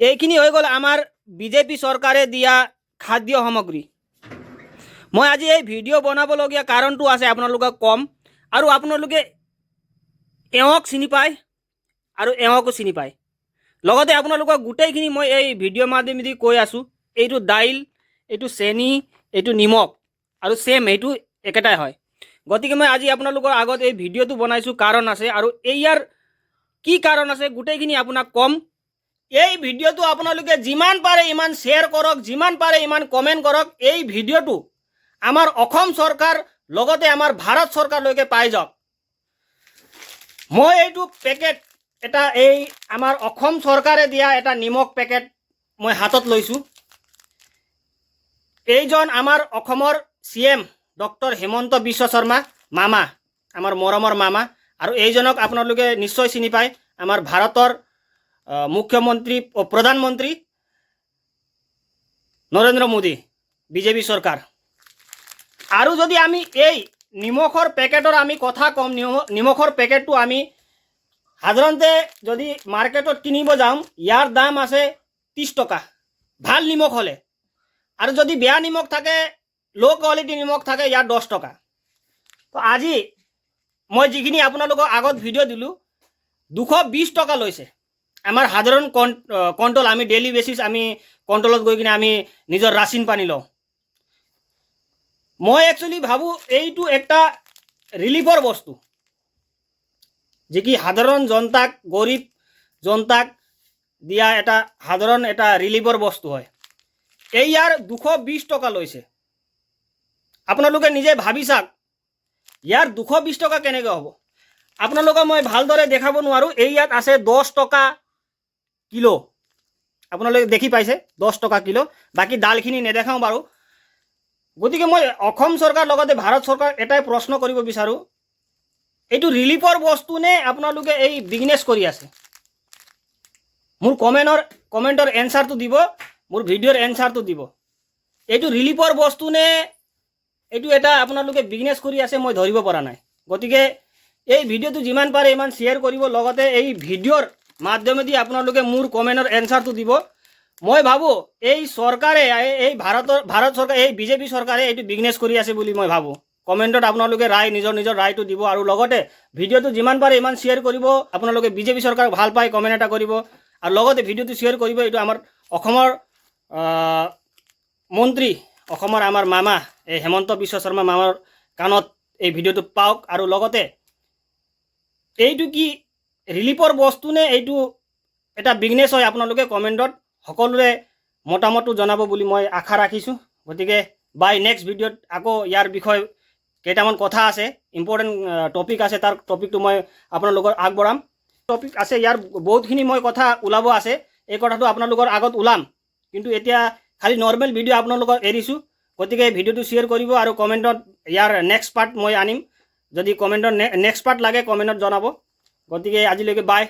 এইখিনি হৈ গ'ল আমাৰ বিজেপি চৰকাৰে দিয়া খাদ্য সামগ্ৰী। মই আজি এই ভিডিঅ' বনাবলগীয়া কাৰণটো আছে আপোনালোকক ক'ম আৰু আপোনালোকে এওঁক চিনি পায় আৰু এওঁকো চিনি পায়। লগতে আপোনালোকক গোটেইখিনি মই এই ভিডিঅ' মাধ্যমেদি কৈ আছোঁ। এইটো দাইল, এইটো চেনি, এইটো নিমখ আৰু ছেম এইটো একেটাই হয়। গতিকে মই আজি আপোনালোকৰ আগত এই ভিডিঅ'টো বনাইছোঁ, কাৰণ আছে আৰু ইয়াৰ কি কাৰণ আছে গোটেইখিনি আপোনাক ক'ম। এই ভিডিঅ'টো আপোনালোকে যিমান পাৰে ইমান শ্বেয়াৰ কৰক, যিমান পাৰে ইমান কমেণ্ট কৰক, এই ভিডিঅ'টো আমাৰ অসম চৰকাৰ, লগতে আমাৰ ভাৰত চৰকাৰলৈকে পাই যাওক। মই এইটো পেকেট এটা এই আমাৰ অসম চৰকাৰে দিয়া এটা নিমখ পেকেট মই হাতত লৈছোঁ। এইজন আমাৰ অসমৰ C M doctor Himanta Biswa Sarma মামা, আমাৰ মৰমৰ মামা, আৰু এইজনক আপোনালোকে নিশ্চয় চিনি পায়, আমাৰ ভাৰতৰ আহ, মুখ্যমন্ত্ৰী অ, প্ৰধানমন্ত্ৰী নৰেন্দ্ৰ মোদী বিজেপি চৰকাৰ আৰু যদি আমি এই নিমখৰ পেকেটৰ আমি কথা ক'ম নিম- নিমখৰ পেকেটটো আমি সাধাৰণতে যদি মাৰ্কেটত কিনিব যাওঁ ইয়াৰ দাম আছে ত্ৰিছ টকা। ভালো নিমখ হ'লে। আৰু যদি বেয়া নিমখ থাকে ল' কোৱালিটি নিমখ থাকে ইয়াৰ দহ টকা। তো আজি মই যিখিনি আপোনালোকক আগত ভিডিঅ' দিলোঁ দুশ বিছ টকা লৈছে। আমাৰ সাধাৰণ কন কণ্ট্ৰল আমি ডেইলি বেচিছ আমি কণ্ট্ৰলত গৈ কিনে আমি নিজৰ ৰাচিন পানী লওঁ। মই একচুৱেলি ভাবোঁ এইটো একটা ৰিলিফৰ বস্তু, যি কি সাধাৰণ জনতাক, গৰীব জনতাক দিয়া এটা সাধাৰণ এটা ৰিলিফৰ বস্তু হয়। এই ইয়াৰ দুশ বিছ টকা লৈছে। আপোনালোকে নিজে ভাবি চাওক, ইয়াৰ দুশ বিছ টকা কেনেকৈ হ'ব? আপোনালোকক মই ভালদৰে দেখাব নোৱাৰোঁ, এই ইয়াত আছে দহ টকা কিলো। আপোনালোকে দেখি পাইছে, দহ টকা কিলো। বাকী ডালখিনি নেদেখাওঁ বাৰু। গতিকে মই অসম চৰকাৰ লগতে ভাৰত চৰকাৰ এটাই প্ৰশ্ন কৰিব বিচাৰোঁ। এইটো ৰিলিফৰ বস্তু নে আপোনালোকে এই বিজনেছ কৰি আছে? মোৰ কমেণ্টৰ কমেণ্টৰ এনচাৰটো দিব, মোৰ ভিডিঅ'ৰ এনচাৰটো দিব। এইটো ৰিলিফৰ বস্তু নে এইটো এটা আপোনালোকে বিজনেছ কৰি আছে, মই ধৰিব পৰা নাই। গতিকে এই ভিডিঅ'টো যিমান পাৰে ইমান শ্বেয়াৰ কৰিব, লগতে এই ভিডিঅ'ৰ মাধ্যমেদি আপোনালোকে মোৰ কমেণ্টৰ এনচাৰটো দিব। মই ভাবোঁ, এই চৰকাৰে এই- ভাৰতৰ ভাৰত চৰকাৰ এই বিজেপি চৰকাৰে এইটো বিজনেছ কৰি আছে বুলি মই ভাবোঁ। কমেণ্টত আপোনালোকে ৰায়, নিজৰ নিজৰ ৰায়টো দিব আৰু লগতে ভিডিঅ'টো যিমান পাৰে ইমান শ্বেয়াৰ কৰিব। আপোনালোকে বিজেপি চৰকাৰক ভালো পায় কমেণ্ট এটা কৰিব। আৰু লগতে ভিডিঅ'টো শ্বেয়াৰ কৰিব, এইটো আমাৰ অসমৰ মন্ত্ৰী, অসমৰ আমাৰ মামা, এই হেমন্ত বিশ্ব শৰ্মা মামাৰ কাণত এই ভিডিঅ'টো পাওক। আৰু লগতে এইটো কি ৰিলিফৰ বস্তু নে এইটো এটা বিজনেছ হয় আপোনালোকে কমেণ্টত। সকলোৰে মতামতটো জনাব বুলি মই আশা ৰাখিছোঁ। গতিকে, বাই নেক্সট ভিডিঅ'ত আকৌ ইয়াৰ বিষয়ে কেইটামান কথা আছে। ইম্পৰ্টেণ্ট টপিক আছে, তাৰ টপিকটো মই আপোনালোকৰ আগবঢ়াম। টপিক আছে, ইয়াৰ বহুতখিনি মই কথা ওলাব আছে। এই কথাটো আপোনালোকৰ আগত ওলাম। কিন্তু এতিয়া খালি নৰ্মেল ভিডিঅ' আপোনালোকক এৰিছোঁ। গতিকে ভিডিঅ'টো শ্বেয়াৰ কৰিব আৰু কমেণ্টত ইয়াৰ নেক্সট পাৰ্ট মই আনিম। যদি কমেণ্টত নেক্সট পাৰ্ট লাগে, কমেণ্টত জনাব। গতিকে আজিলৈকে বাই